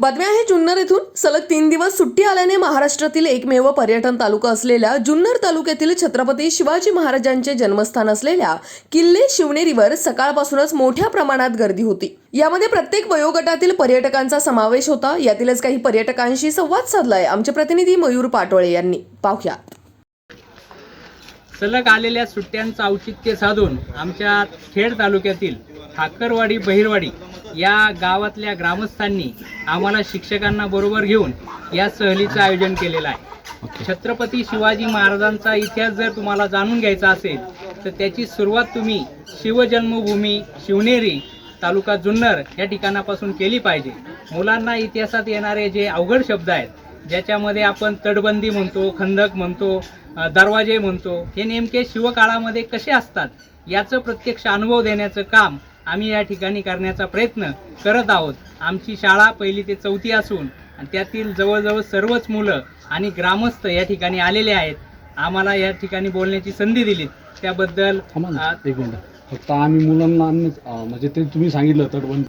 बातमी आहे जुन्नर येथून सलग तीन दिवस सुट्टी आल्याने महाराष्ट्रातील एकमेव पर्यटन तालुका असलेल्या जुन्नर तालुक्यातील छत्रपती शिवाजी महाराजांचे जन्मस्थान असलेल्या किल्ले शिवनेरीवर सकाळपासूनच मोठ्या प्रमाणात गर्दी होती. यामध्ये प्रत्येक वयोगटातील पर्यटकांचा समावेश होता. यातीलच काही पर्यटकांशी संवाद साधलाय. आमचे प्रतिनिधी मयूर पाटोळे यांनी. पाहुया. सलग आलेल्या सुट्ट्यांचं औचित्य साधून आमच्या खेड तालुक्यातील ठाकरवाडी बहिरवाडी या गावातल्या ग्रामस्थांनी आम्हाला शिक्षकांना बरोबर घेऊन या सहलीचं आयोजन केलेलं आहे. छत्रपती शिवाजी महाराजांचा इतिहास जर तुम्हाला जाणून घ्यायचा असेल तर त्याची सुरुवात तुम्ही शिवजन्मभूमी शिवनेरी तालुका जुन्नर या ठिकाणापासून केली पाहिजे. मुलांना इतिहासात येणारे जे अवघड शब्द आहेत ज्याच्यामध्ये आपण तटबंदी म्हणतो खंदक म्हणतो दरवाजे म्हणतो हे नेमके शिवकाळामध्ये कसे असतात याचं प्रत्यक्ष अनुभव देण्याचं काम आम्ही या ठिकाणी करण्याचा प्रयत्न करत आहोत. आमची शाळा पहिली ते चौथी असून आणि त्यातील जवळजवळ सर्वच मुलं आणि ग्रामस्थ या ठिकाणी आलेले आहेत. आम्हाला या ठिकाणी बोलण्याची संधी दिली त्याबद्दल एक मिनिट. फक्त आम्ही मुलांना म्हणजे ते तुम्ही सांगितलं तटबंद.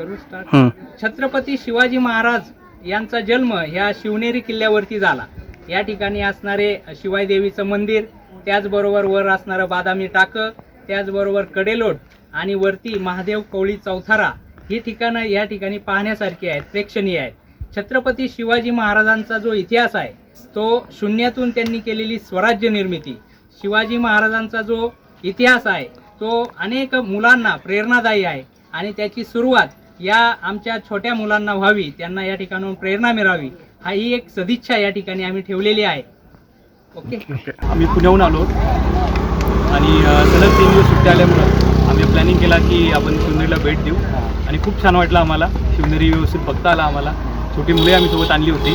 करू स्टार्ट छत्रपती शिवाजी महाराज यांचा जन्म ह्या शिवनेरी किल्ल्यावरती झाला. या ठिकाणी असणारे शिवाई देवीचं मंदिर त्याचबरोबर वर असणारं बादामी टाकं त्याचबरोबर कडेलोट आणि वरती महादेव कवळी चौथारा ही ठिकाणं या ठिकाणी पाहण्यासारखी आहेत प्रेक्षणीय आहेत. छत्रपती शिवाजी महाराजांचा जो इतिहास आहे तो शून्यातून त्यांनी केलेली स्वराज्य निर्मिती शिवाजी महाराजांचा जो इतिहास आहे तो अनेक मुलांना प्रेरणादायी आहे आणि त्याची सुरुवात या आमच्या छोट्या मुलांना व्हावी त्यांना या ठिकाणून प्रेरणा मिळावी हा ही एक सदिच्छा या ठिकाणी आम्ही ठेवलेली आहे. ओके? आम्ही पुण्याहून आलो आणि सलग तीन दिवस सुट्ट्या आल्यामुळं आम्ही प्लॅनिंग केला की आपण शिवनेरीला भेट देऊ. आणि खूप छान वाटलं आम्हाला. शिवनेरी व्यवस्थित बघता आला आम्हाला. छोटी मुले आम्ही सोबत आणली होती.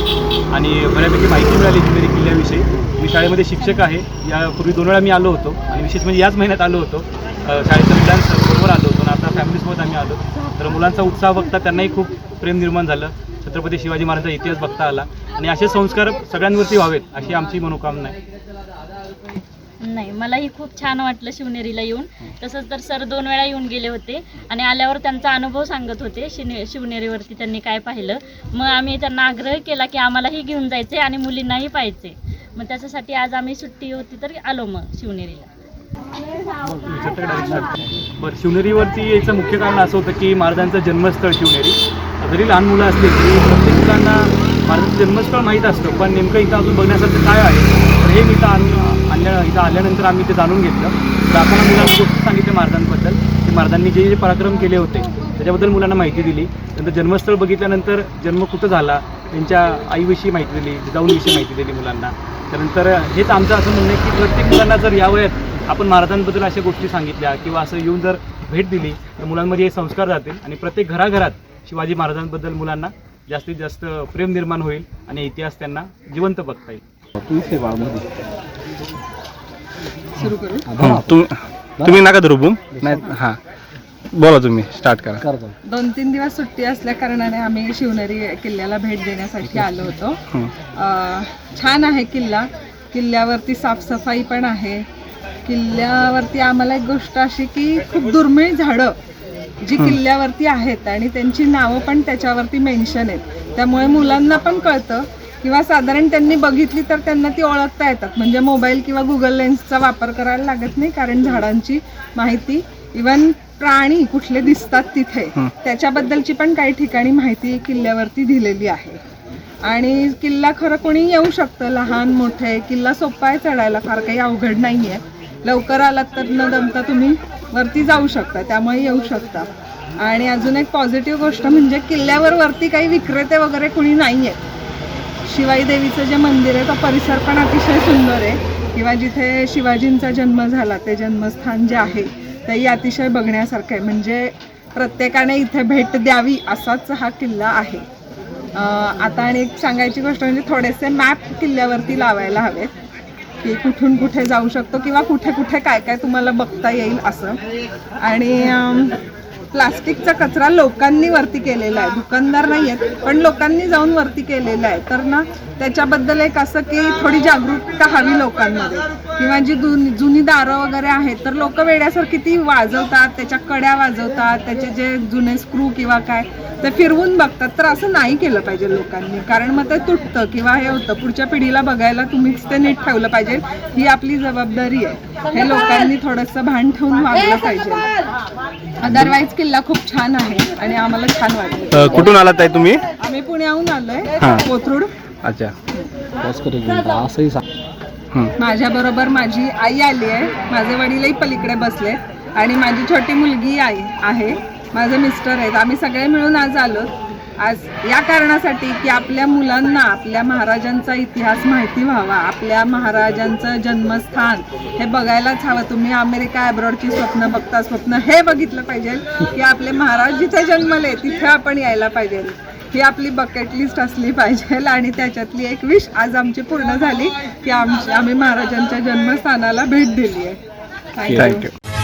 आणि बऱ्यापैकी माहिती मिळाली शिवनेरी किल्ल्याविषयी. मी शाळेमध्ये शिक्षक आहे. यापूर्वी दोन वेळा मी आलो होतो. आणि विशेष म्हणजे याच महिन्यात आलो होतो. शाळेचं शाळेच्या मुलांबरोबर आलो होतो. आणि आता फॅमिलीसोबत आम्ही आलो. तर मुलांचा उत्साह बघता त्यांनाही खूप प्रेम निर्माण झालं. छत्रपती शिवाजी महाराजांचा इतिहास बघता आला. आणि असे संस्कार सगळ्यांवरती व्हावेत अशी आमची मनोकामना आहे. नाही मलाही खूप छान वाटलं शिवनेरीला येऊन. तसंच तर सर दोन वेळा येऊन गेले होते आणि आल्यावर त्यांचा अनुभव सांगत होते शिने शिवनेरीवरती त्यांनी काय पाहिलं. मग आम्ही त्यांना आग्रह केला की आम्हालाही घेऊन जायचे आणि मुलींनाही पाहायचे. मग त्याच्यासाठी आज आम्ही सुट्टी होती तर आलो मग शिवनेरीला. बरं शिवनेरीवरती याचं मुख्य कारण असं होतं की महाराजांचं जन्मस्थळ शिवनेरी. जरी लहान मुलं असली तरी प्रत्येक मुलांना महाराजांचं जन्मस्थळ माहीत असतं पण नेमकं इथं अजून बघण्यासारखं काय आहे? तर हे मी इथं आणून आणल्या इथं आल्यानंतर आम्ही ते जाणून घेतलं. तर आपण मुलांना गोष्ट सांगितल्या महाराजांबद्दल की महाराजांनी जे जे पराक्रम केले होते त्याच्याबद्दल मुलांना माहिती दिली. नंतर जन्मस्थळ बघितल्यानंतर जन्म कुठं झाला त्यांच्या आईविषयी माहिती दिली जाऊनविषयी माहिती दिली मुलांना. त्यानंतर हेच आमचं असं म्हणणं आहे की प्रत्येक मुलांना जर या वयात आपण महाराजांबद्दल अशा गोष्टी सांगितल्या किंवा असं येऊन जर भेट दिली तर मुलांमध्ये हे संस्कार जातील आणि प्रत्येक घराघरात शिवाजी महाराजांबद्दल मुलांना जास्तीत जास्त प्रेम निर्माण होईल आणि इतिहास त्यांना जिवंत बघता येईल. हं, तुम्ही नका धरू बूम. नाही हां. बोला तुम्ही स्टार्ट करा. करतो दोन तीन दिवस सुट्टी असल्या कारणाने आम्ही शिवनेरी किल्ल्याला भेट देण्यासाठी आलो होतो. हं. छान आहे किल्ला. किल्ल्यावरती साफसफाई पण आहे. किल्ल्यावरती आम्हाला एक गोष्ट अशी की खूप दुर्मिळ झाडं जी किल्ल्यावरती आहेत आणि त्यांची नावं पण त्याच्यावरती मेन्शन आहेत. त्यामुळे मुलांना पण कळतं किंवा साधारण त्यांनी बघितली तर त्यांना ती ओळखता येतात. म्हणजे मोबाईल किंवा गुगल लेन्सचा वापर करायला लागत नाही कारण झाडांची माहिती इवन प्राणी कुठले दिसतात तिथे त्याच्याबद्दलची पण काही ठिकाणी माहिती किल्ल्यावरती दिलेली आहे. आणि किल्ला खरं कोणी येऊ शकतं लहान मोठे किल्ला सोपा आहे चढायला फार काही अवघड नाही आहे लवकर आलात तर न दमता तुम्ही वरती जाऊ शकता त्यामुळे येऊ शकता. आणि अजून एक पॉझिटिव्ह गोष्ट म्हणजे किल्ल्यावर वरती काही विक्रेते वगैरे कुणी नाही आहेत शिवाई देवीचं जे मंदिर आहे तो परिसर पण अतिशय सुंदर आहे. किंवा जिथे शिवाजींचा जन्म झाला ते जन्मस्थान जे आहे तेही अतिशय बघण्यासारखं आहे. म्हणजे प्रत्येकाने इथे भेट द्यावी असाच हा किल्ला आहे. आता आणि एक सांगायची गोष्ट म्हणजे थोडेसे मॅप किल्ल्यावरती लावायला हवेत. की कुठून कुठे जाऊ शकतो किंवा कुठे कुठे काय काय तुम्हाला बघता येईल असं. आणि प्लास्टिकचा कचरा लोकांनी वरती केलेला आहे. दुकानदार नाही आहेत पण लोकांनी जाऊन वरती केलेला आहे. तर ना त्याच्याबद्दल एक असं की थोडी जागरूकता हवी लोकांमध्ये. किंवा जी जुनी जुनी दारं वगैरे आहेत तर लोक वेड्यासारखी ती वाजवतात त्याच्या कड्या वाजवतात त्याचे जे जुने स्क्रू किंवा काय ते फिरवून बघतात. तर असं नाही केलं पाहिजे लोकांनी. कारण मग ते तुटतं किंवा हे होतं. पुढच्या पिढीला बघायला तुम्हीच ते नीट ठेवलं पाहिजे. ही आपली जबाबदारी आहे. हे लोकांनी थोडंसं भान ठेवून वागलं पाहिजे. अदरवाईज किल्ला खूप छान आहे आणि आम्हाला छान वाटलं कुठून आलात ताई तुम्ही? आम्ही पुण्याहून आलोय. कोथरूड. अच्छा. असंही सांग माझ्या बरोबर माझी आई आली आहे. माझे वडीलही पलीकडे बसले आणि माझी छोटी मुलगी आई आहे. माझे मिस्टर आहेत. आम्ही सगळे मिळून आज आलो. आज या कारणासाठी की आपल्या मुलांना आपल्या महाराजांचा इतिहास माहिती व्हावा. आपल्या महाराजांचं जन्मस्थान हे बघायलाच हवं. तुम्ही अमेरिका अब्रॉडची स्वप्न बघता स्वप्न हे बघितलं पाहिजे की आपले महाराज जिथे जन्मले तिथे आपण यायला पाहिजे. ही आपली बकेट लिस्ट असली पाहिजे. आणि त्याच्यातली एक विश आज आमची पूर्ण झाली की आमची आम्ही महाराजांच्या जन्मस्थानाला भेट दिली आहे थँक्यू थँक्यू